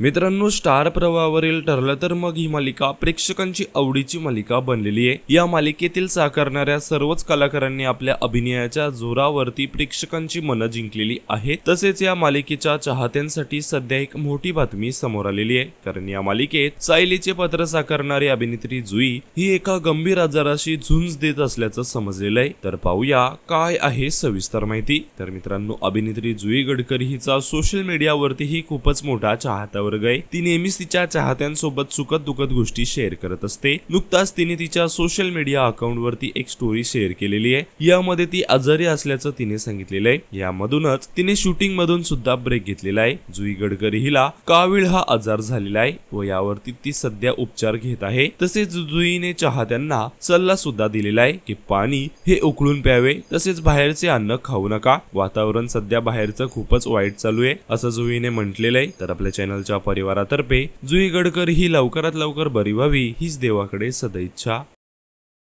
मित्रांनो स्टार प्रवाहावरील ठरलं तर मग ही मालिका प्रेक्षकांची आवडीची मालिका बनलेली आहे. या मालिकेतील साकारणाऱ्या सर्वच कलाकारांनी आपल्या अभिनयाच्या जोरावरती प्रेक्षकांची मनं जिंकलेली आहे तसेच या मालिकेच्या चाहत्यांसाठी सध्या एक मोठी बातमी समोर आलेली आहे. कारण या मालिकेत सायलीचे पत्र साकारणारी अभिनेत्री जुई ही एका गंभीर आजाराशी झुंज देत असल्याचं समजलेलं आहे. तर पाहूया काय आहे सविस्तर माहिती. तर मित्रांनो अभिनेत्री जुई गडकरी हिचा सोशल मीडियावरतीही खूपच मोठा चाहता वर्ग आहे ती नेहमीच तिच्या चाहत्यांसोबत सुखद दुखद गोष्टी शेअर करत असते. नुकताच तिने तिच्या सोशल मीडिया अकाउंट वरती एक स्टोरी शेअर केलेली आहे. यामध्ये ती आजारी असल्याचं तिने सांगितलेलं आहे. यामधूनच तिने शूटिंग मधून सुद्धा ब्रेक घेतलेला आहे. जुई गडकरी हिला कावीळ हा आजार झालेला आहे व यावरती ती सध्या उपचार घेत आहे. तसेच जुईने चाहत्यांना सल्ला सुद्धा दिलेला आहे की पाणी हे उकळून प्यावे. तसेच बाहेरचे अन्न खाऊ नका. वातावरण सध्या बाहेरचं खूपच वाईट चालू आहे. असं जुईने म्हटलेलं आहे. तर आपल्या चॅनलच्या परिवारातर्फे जुई गडकर ही लवकरात लवकर बरी व्हावी हीच देवाकडे सदैच्छा.